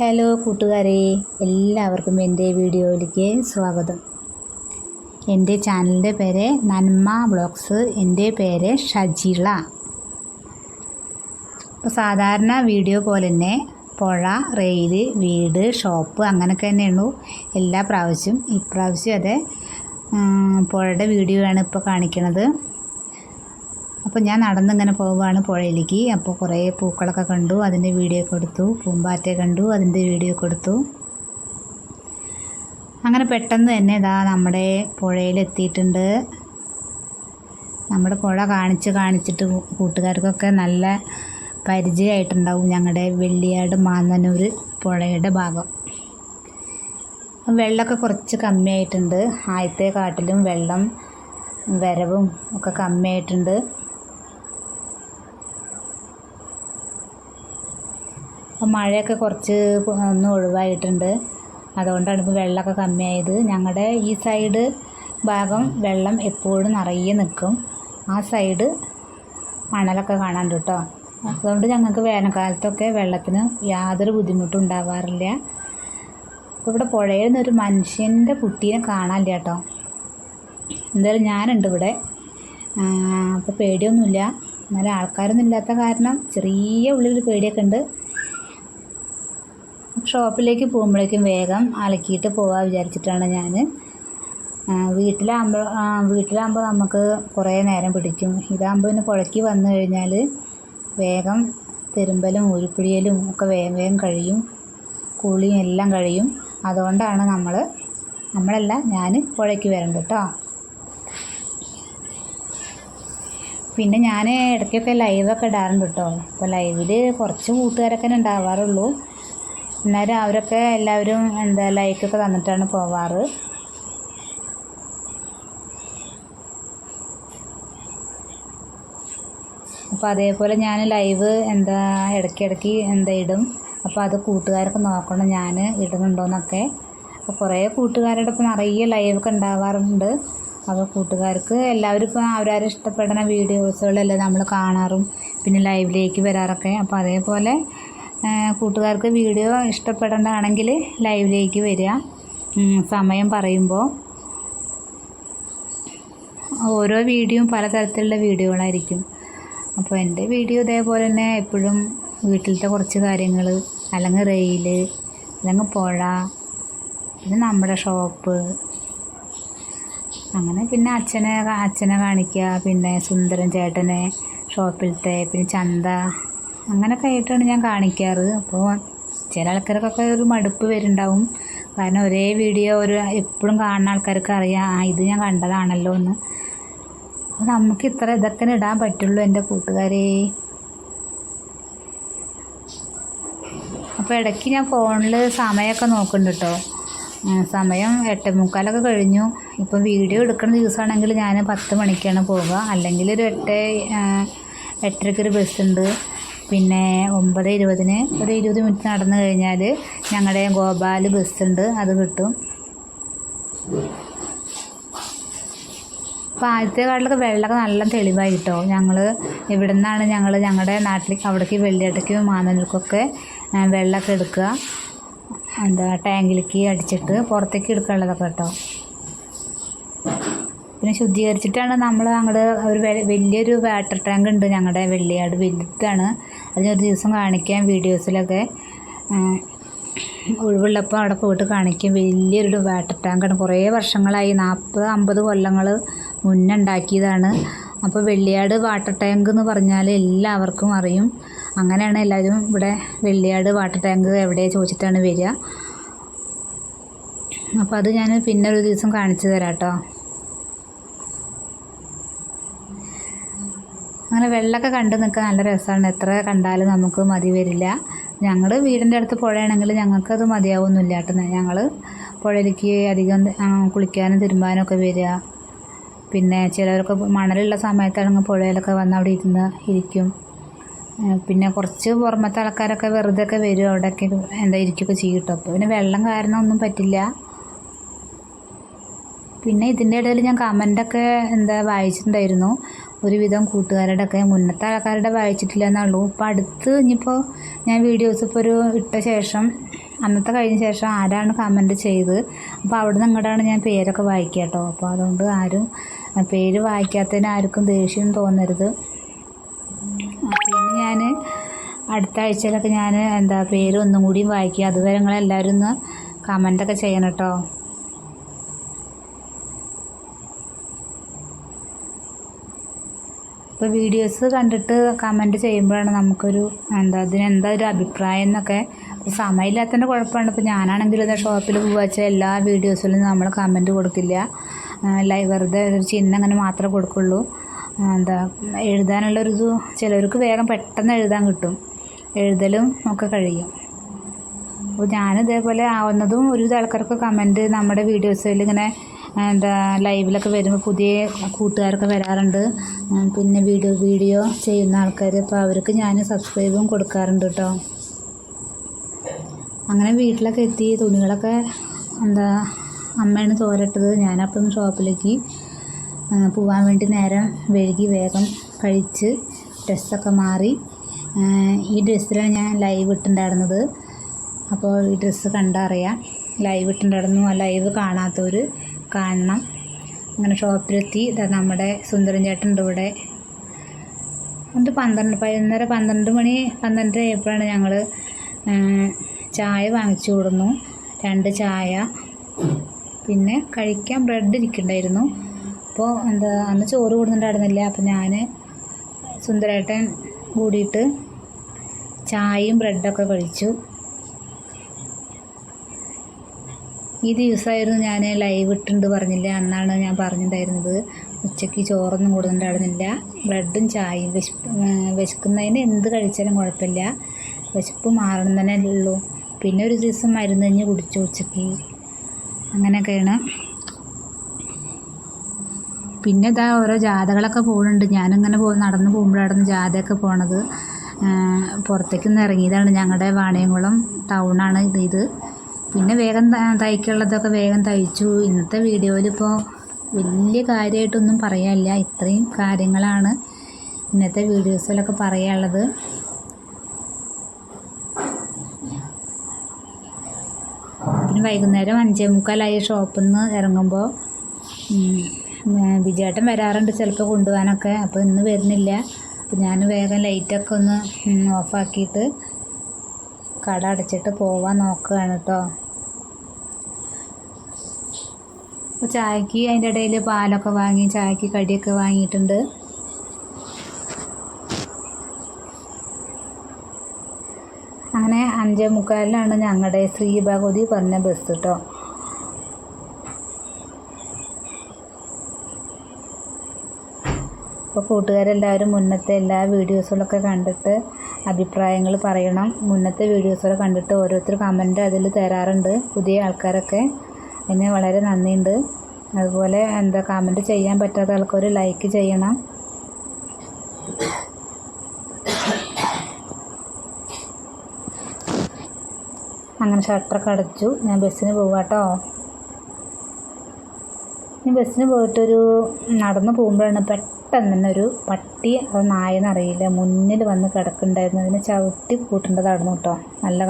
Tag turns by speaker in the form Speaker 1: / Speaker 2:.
Speaker 1: Hello കൂട്ടുകാരെ എല്ലാവർക്കും എന്റെ വീഡിയോയിലേക്ക് സ്വാഗതം. എന്റെ ചാനലിന്റെ പേര് നന്മ ബ്ലോഗ്സ് എന്റെ പേര് ഷജിള. അപ്പോൾ സാധാരണ വീഡിയോ പോലെ തന്നെ പുഴ റെയിൽ വീട് ഷോപ്പ് അങ്ങനെയൊക്കെ തന്നെയുള്ളൂ. എല്ലാ പ്രാവശ്യം ഇപ്രാവശ്യം അതെ പുഴയുടെ വീഡിയോ ആണ് ഇപ്പോൾ കാണിക്കുന്നത് അപ്പോൾ ഞാൻ നടന്നിങ്ങനെ പോവുകയാണ് പുഴയിലേക്ക്. അപ്പോൾ കുറേ പൂക്കളൊക്കെ കണ്ടു അതിന്റെ വീഡിയോ ഒക്കെ എടുത്തു. പൂമ്പാറ്റയെ കണ്ടു അതിന്റെ വീഡിയോ ഒക്കെ എടുത്തു. അങ്ങനെ പെട്ടെന്ന് തന്നെ ഇതാ നമ്മുടെ പുഴയിലെത്തിയിട്ടുണ്ട്. നമ്മുടെ പുഴ കാണിച്ച് കാണിച്ചിട്ട് കൂട്ടുകാർക്കൊക്കെ നല്ല പരിചയമായിട്ടുണ്ടാവും ഞങ്ങളുടെ വെള്ളിയാട് മാന്നനൂർ പുഴയുടെ ഭാഗം. വെള്ളമൊക്കെ കുറച്ച് കമ്മിയായിട്ടുണ്ട്. ആദ്യത്തെ കാട്ടിലും വെള്ളം വരവും ഒക്കെ കമ്മിയായിട്ടുണ്ട്. അപ്പം മഴയൊക്കെ കുറച്ച് ഒന്ന് ഒഴിവായിട്ടുണ്ട്. അതുകൊണ്ടാണ് ഇപ്പോൾ വെള്ളമൊക്കെ കമ്മിയായത്. ഞങ്ങളുടെ ഈ സൈഡ് ഭാഗം വെള്ളം എപ്പോഴും നിറയെ നിൽക്കും. ആ സൈഡ് മണലൊക്കെ കാണാണ്ട് കേട്ടോ. അതുകൊണ്ട് ഞങ്ങൾക്ക് വേനൽക്കാലത്തൊക്കെ വെള്ളത്തിന് യാതൊരു ബുദ്ധിമുട്ടും ഉണ്ടാവാറില്ല. ഇവിടെ പുഴയിൽ നിന്നൊരു മനുഷ്യന്റെ കുട്ടീനെ കാണാനില്ല കേട്ടോ. എന്തായാലും ഞാനുണ്ട് ഇവിടെ. അപ്പോൾ പേടിയൊന്നുമില്ല. എന്നാലും ആൾക്കാരൊന്നും ഇല്ലാത്ത കാരണം ചെറിയ ഉള്ളിലൊരു പേടിയൊക്കെ ഉണ്ട്. ഷോപ്പിലേക്ക് പോകുമ്പോഴേക്കും വേഗം അലക്കിയിട്ട് പോകാൻ വിചാരിച്ചിട്ടാണ് ഞാൻ വീട്ടിലാകുമ്പോൾ വീട്ടിലാകുമ്പോൾ നമുക്ക് കുറേ നേരം പിടിക്കും. ഇതാകുമ്പോൾ പിന്നെ പുഴയ്ക്ക് വന്നു കഴിഞ്ഞാൽ വേഗം തിരുമ്പലും ഉരുപ്പിടിയലും ഒക്കെ വേഗം വേഗം കഴിയും. കുളിയും എല്ലാം കഴിയും. അതുകൊണ്ടാണ് നമ്മൾ നമ്മളല്ല ഞാൻ പുഴയ്ക്ക് വരണ്ട കേട്ടോ. പിന്നെ ഞാൻ ഇടയ്ക്കൊക്കെ ലൈവൊക്കെ ഇടാറുണ്ട് കേട്ടോ. അപ്പോൾ ലൈവിൽ കുറച്ച് കൂട്ടുകാരൊക്കെ ഉണ്ടാവാറുള്ളൂ. എന്നാലും അവരൊക്കെ എല്ലാവരും എന്താ ലൈക്കൊക്കെ തന്നിട്ടാണ് പോവാറ്. അപ്പോൾ അതേപോലെ ഞാൻ ലൈവ് എന്താ ഇടയ്ക്കിടയ്ക്ക് എന്താ ഇടും. അപ്പോൾ അത് കൂട്ടുകാരൊക്കെ നോക്കണം ഞാൻ ഇടുന്നുണ്ടോയെന്നൊക്കെ അപ്പോൾ കുറേ കൂട്ടുകാരുടെ ഇപ്പം നിറയെ ലൈവൊക്കെ ഉണ്ടാവാറുണ്ട്. അപ്പോൾ കൂട്ടുകാർക്ക് എല്ലാവരും ഇപ്പോൾ അവരവരെ ഇഷ്ടപ്പെടുന്ന വീഡിയോസുകളെല്ലാം നമ്മൾ കാണാറും പിന്നെ ലൈവിലേക്ക് വരാറൊക്കെ. അപ്പോൾ അതേപോലെ കൂട്ടുകാർക്ക് വീഡിയോ ഇഷ്ടപ്പെടേണ്ടതാണെങ്കിൽ ലൈവിലേക്ക് വരിക. സമയം പറയുമ്പോൾ ഓരോ വീഡിയോയും പലതരത്തിലുള്ള വീഡിയോകളായിരിക്കും. അപ്പോൾ എന്റെ വീഡിയോ ഇതേപോലെ തന്നെ എപ്പോഴും വീട്ടിലത്തെ കുറച്ച് കാര്യങ്ങൾ അല്ലെങ്കിൽ റെയിൽ അല്ലെങ്കിൽ പുഴ പിന്നെ നമ്മുടെ ഷോപ്പ് അങ്ങനെ പിന്നെ അച്ഛനെ അച്ഛനെ കാണിക്കുക പിന്നെ സുന്ദരൻ ചേട്ടനെ ഷോപ്പിലത്തെ പിന്നെ ചന്ത അങ്ങനെയൊക്കെ ആയിട്ടാണ് ഞാൻ കാണിക്കാറ്. അപ്പോൾ ചില ആൾക്കാർക്കൊക്കെ ഒരു മടുപ്പ് വരുന്നുണ്ടാവും കാരണം ഒരേ വീഡിയോ ഒരു എപ്പോഴും കാണുന്ന ആൾക്കാർക്ക് അറിയാം ആ ഇത് ഞാൻ കണ്ടതാണല്ലോ എന്ന്. അപ്പോൾ നമുക്ക് ഇത്ര ഇതൊക്കെ ഇടാൻ പറ്റുള്ളൂ എന്റെ കൂട്ടുകാരെ. അപ്പോൾ ഇടയ്ക്ക് ഞാൻ ഫോണിൽ സമയമൊക്കെ നോക്കുന്നുണ്ട് കേട്ടോ. സമയം എട്ട് മുക്കാലൊക്കെ കഴിഞ്ഞു. ഇപ്പം വീഡിയോ എടുക്കുന്ന ദിവസമാണെങ്കിൽ ഞാൻ പത്ത് മണിക്കാണ് പോവുക. അല്ലെങ്കിൽ ഒരു എട്ട് എട്ടരയ്ക്ക് ഉണ്ട് ബസ്സുണ്ട്. പിന്നെ ഒമ്പത് ഇരുപതിന് ഒരു ഇരുപത് മിനിറ്റ് നടന്നു കഴിഞ്ഞാൽ ഞങ്ങളുടെ ഗോപാൽ ബസ്സുണ്ട് അത് കിട്ടും. അപ്പോൾ ആദ്യത്തെ കാട്ടിലൊക്കെ വെള്ളമൊക്കെ നല്ല തെളിവായി കേട്ടോ ഞങ്ങൾ ഇവിടെ നിന്നാണ് ഞങ്ങൾ ഞങ്ങളുടെ നാട്ടിലേക്ക് അവിടേക്ക് വെള്ളിയടയ്ക്കും മാനലക്കൊക്കെ വെള്ളമൊക്കെ എടുക്കുക. എന്താ ടാങ്കിലേക്ക് അടിച്ചിട്ട് പുറത്തേക്ക് എടുക്കാനുള്ളതൊക്കെ കേട്ടോ. പിന്നെ ശുദ്ധീകരിച്ചിട്ടാണ് നമ്മൾ അങ്ങോട്ട് ഒരു വലിയൊരു വാട്ടർ ടാങ്ക് ഉണ്ട് ഞങ്ങളുടെ വെള്ളിയാട് വലുതാണ്. അതിനൊരു ദിവസം കാണിക്കാം വീഡിയോസിലൊക്കെ. ഒഴിവുള്ളപ്പോൾ അവിടെ പോയിട്ട് കാണിക്കും. വലിയൊരു വാട്ടർ ടാങ്കാണ്. കുറേ വർഷങ്ങളായി. നാൽപ്പത് അമ്പത് കൊല്ലങ്ങൾ മുന്നേ ഉണ്ടാക്കിയതാണ്. അപ്പോൾ വെള്ളിയാട് വാട്ടർ ടാങ്ക് എന്ന് പറഞ്ഞാൽ എല്ലാവർക്കും അറിയും. അങ്ങനെയാണ് എല്ലാവരും ഇവിടെ വെള്ളിയാട് വാട്ടർ ടാങ്ക് എവിടെ ചോദിച്ചിട്ടാണ് വരിക. അപ്പോൾ അത് ഞാൻ പിന്നെ ഒരു ദിവസം കാണിച്ചു തരാം കേട്ടോ. അങ്ങനെ വെള്ളമൊക്കെ കണ്ടു നിൽക്കാൻ നല്ല രസമാണ്. എത്ര കണ്ടാലും നമുക്ക് മതി വരില്ല. ഞങ്ങൾ വീടിന്റെ അടുത്ത് പുഴയാണെങ്കിൽ ഞങ്ങൾക്കത് മതിയാവുന്നില്ല കേട്ടോ. ഞങ്ങൾ പുഴയിലേക്ക് അധികം കുളിക്കാനും തിരുമ്പാനും ഒക്കെ വരിക. പിന്നെ ചിലവരൊക്കെ മണലുള്ള സമയത്താണെങ്കിൽ പുഴയിലൊക്കെ വന്ന് അവിടെ ഇരുന്ന് ഇരിക്കും. പിന്നെ കുറച്ച് പുറമത്തെ ആൾക്കാരൊക്കെ വെറുതെ ഒക്കെ വരും അവിടെയൊക്കെ എന്താ ഇരിക്കുകയൊക്കെ ചെയ്യും കേട്ടോ. അപ്പോൾ പിന്നെ വെള്ളം കാരണം ഒന്നും പറ്റില്ല. പിന്നെ ഇതിന്റെ ഇടയിൽ ഞാൻ കമന്റൊക്കെ എന്താ വായിച്ചിട്ടുണ്ടായിരുന്നു. ഒരുവിധം കൂട്ടുകാരുടെ ഒക്കെ മുന്നത്തെ ആൾക്കാരുടെ വായിച്ചിട്ടില്ല എന്നുള്ളൂ. ഇപ്പോൾ അടുത്ത് ഇനിയിപ്പോൾ ഞാൻ വീഡിയോസ് ഇപ്പോൾ ഒരു ഇട്ട ശേഷം അന്നത്തെ കഴിഞ്ഞ ശേഷം ആരാണ് കമന്റ് ചെയ്ത് അപ്പോൾ അവിടെ നിന്ന് ഇങ്ങോട്ടാണ് ഞാൻ പേരൊക്കെ വായിക്കുക കേട്ടോ. അപ്പോൾ അതുകൊണ്ട് ആരും പേര് വായിക്കാത്തതിന് ആർക്കും ദേഷ്യം തോന്നരുത്. പിന്നെ ഞാൻ അടുത്ത ആഴ്ചയിലൊക്കെ ഞാൻ എന്താ പേര് ഒന്നും കൂടിയും വായിക്കുക. അതുവരെ നിങ്ങളെല്ലാവരും ഒന്ന് കമന്റൊക്കെ ചെയ്യണം കേട്ടോ. ഇപ്പോൾ വീഡിയോസ് കണ്ടിട്ട് കമന്റ് ചെയ്യുമ്പോഴാണ് നമുക്കൊരു എന്താ ഇതിനെന്താ ഒരു അഭിപ്രായം എന്നൊക്കെ. സമയമില്ലാത്തതിന്റെ കുഴപ്പമാണ്. ഇപ്പോൾ ഞാനാണെങ്കിലും ഇതാ ഷോപ്പിൽ പോവാച്ച എല്ലാ വീഡിയോസിലും നമ്മൾ കമന്റ് കൊടുക്കില്ല. ലൈവ് വെറുതെ ഒരു ചിഹ്നം അങ്ങനെ മാത്രമേ കൊടുക്കുള്ളൂ. എന്താ എഴുതാനുള്ളൊരു ഇത് ചിലവർക്ക് വേഗം പെട്ടെന്ന് എഴുതാൻ കിട്ടും. എഴുതലും ഒക്കെ കഴിയും. അപ്പോൾ ഞാനിതേപോലെ ആവുന്നതും ഒരു ആൾക്കാർക്ക് കമന്റ് നമ്മുടെ വീഡിയോസിൽ ഇങ്ങനെ എന്താ ലൈവിലൊക്കെ വരുമ്പോൾ പുതിയ കൂട്ടുകാരൊക്കെ വരാറുണ്ട്. പിന്നെ വീഡിയോ വീഡിയോ ചെയ്യുന്ന ആൾക്കാർ അപ്പോൾ അവർക്ക് ഞാൻ സബ്സ്ക്രൈബും കൊടുക്കാറുണ്ട് കേട്ടോ അങ്ങനെ വീട്ടിലൊക്കെ എത്തി തുണികളൊക്കെ എന്താ അമ്മയാണ് തോരട്ടത്. ഞാനപ്പം ഷോപ്പിലേക്ക് പോവാൻ വേണ്ടി നേരം വൈകി വേഗം കഴിച്ച് ഡ്രസ്സൊക്കെ മാറി. ഈ ഡ്രസ്സിലാണ് ഞാൻ ലൈവ് ഇട്ടുണ്ടായിരുന്നത്. അപ്പോൾ ഈ ഡ്രസ്സ് കണ്ടാൽ അറിയാം ലൈവ് ഇട്ടുണ്ടായിരുന്നു. ആ ലൈവ് കാണാത്തവർ കാണണം. അങ്ങനെ ഷോപ്പിലെത്തി. ഇതാ നമ്മുടെ സുന്ദരൻ ചേട്ടൻ ഉണ്ട് ഇവിടെ. എന്നിട്ട് പന്ത്രണ്ട് പതിനൊന്നര പന്ത്രണ്ട് മണി പന്ത്രണ്ടര ആയപ്പോഴാണ് ഞങ്ങൾ ചായ വാങ്ങിച്ചു കൊടുന്നു. രണ്ട് ചായ. പിന്നെ കഴിക്കാൻ ബ്രെഡ് ഇരിക്കുന്നുണ്ടായിരുന്നു. അപ്പോൾ എന്താ അന്ന് ചോറ് കൊടുക്കുന്നുണ്ടായിരുന്നില്ല അപ്പോൾ ഞാൻ സുന്ദരേട്ടൻ കൂടിയിട്ട് ചായയും ബ്രെഡൊക്കെ കഴിച്ചു. ഈ ദിവസമായിരുന്നു ഞാൻ ലൈവ് ഇട്ടുണ്ട് പറഞ്ഞില്ല? അന്നാണ് ഞാൻ പറഞ്ഞിട്ടുണ്ടായിരുന്നത് ഉച്ചയ്ക്ക് ചോറൊന്നും കൊടുക്കുന്നുണ്ടായിരുന്നില്ല ബ്രെഡും ചായയും വിശപ്പ് വിശക്കുന്നതിന് എന്ത് കഴിച്ചാലും കുഴപ്പമില്ല. വിശപ്പ് മാറണം തന്നെ ഉള്ളൂ. പിന്നെ ഒരു ദിവസം മരുന്ന് കഴിഞ്ഞ് കുടിച്ചു ഉച്ചയ്ക്ക് അങ്ങനെയൊക്കെയാണ്. പിന്നെ ഇതാ ഓരോ ജാഥകളൊക്കെ പോകുന്നുണ്ട് ഞാനിങ്ങനെ പോ നടന്ന് പോകുമ്പോഴാണ് ജാഥയൊക്കെ പോണത്. പുറത്തേക്കൊന്ന് ഇറങ്ങിയതാണ് ഞങ്ങളുടെ വാണിയംകുളം ടൗണാണ് ഇത് ഇത്. പിന്നെ വേഗം തയ്ക്കുള്ളതൊക്കെ വേഗം തയ്ച്ചു. ഇന്നത്തെ വീഡിയോയിൽ ഇപ്പോൾ വലിയ കാര്യമായിട്ടൊന്നും പറയാനില്ല. ഇത്രയും കാര്യങ്ങളാണ് ഇന്നത്തെ വീഡിയോസിലൊക്കെ പറയാനുള്ളത്. പിന്നെ വൈകുന്നേരം അഞ്ചേ മുക്കാലായി ഷോപ്പിൽ നിന്ന് ഇറങ്ങുമ്പോൾ വിജയേട്ടൻ വരാറുണ്ട് ചിലപ്പോൾ കൊണ്ടുപോകാനൊക്കെ. അപ്പോൾ ഇന്ന് വരുന്നില്ല. അപ്പോൾ ഞാൻ വേഗം ലൈറ്റൊക്കെ ഒന്ന് ഓഫാക്കിയിട്ട് കട അടച്ചിട്ട് പോവാൻ നോക്കുകയാണ് കേട്ടോ ചായക്ക് അതിന്റെ ഇടയിൽ പാലൊക്കെ വാങ്ങി ചായക്ക് കടിയൊക്കെ വാങ്ങിയിട്ടുണ്ട്. അങ്ങനെ അഞ്ചേ മുക്കാലിലാണ് ഞങ്ങളുടെ ശ്രീ ഭഗവതി പറഞ്ഞ ബസ് കേട്ടോ അപ്പോൾ കൂട്ടുകാരെല്ലാവരും മുന്നത്തെ എല്ലാ വീഡിയോസുകളൊക്കെ കണ്ടിട്ട് അഭിപ്രായങ്ങൾ പറയണം. മുന്നത്തെ വീഡിയോസൊക്കെ കണ്ടിട്ട് ഓരോരുത്തർ കമന്റ് അതിൽ തരാറുണ്ട്. പുതിയ ആൾക്കാരൊക്കെ. അതിന് വളരെ നന്ദിയുണ്ട്. അതുപോലെ എന്താ കമന്റ് ചെയ്യാൻ പറ്റാത്ത ആൾക്കാർ ലൈക്ക് ചെയ്യണം. അങ്ങനെ ഷട്ടറൊക്കെ അടച്ചു. ഞാൻ ബസ്സിന് പോവാട്ടോ ഞാൻ ബസ്സിന് പോയിട്ടൊരു നടന്ന് പോകുമ്പോഴാണ് പെട്ടെന്ന് തന്നെ ഒരു പട്ടി അത് നായെന്നറിയില്ല മുന്നിൽ വന്ന് കിടക്കുന്നുണ്ടായിരുന്നു. അതിനെ ചവിട്ടി കൂട്ടേണ്ടതായിരുന്നു കേട്ടോ. നല്ല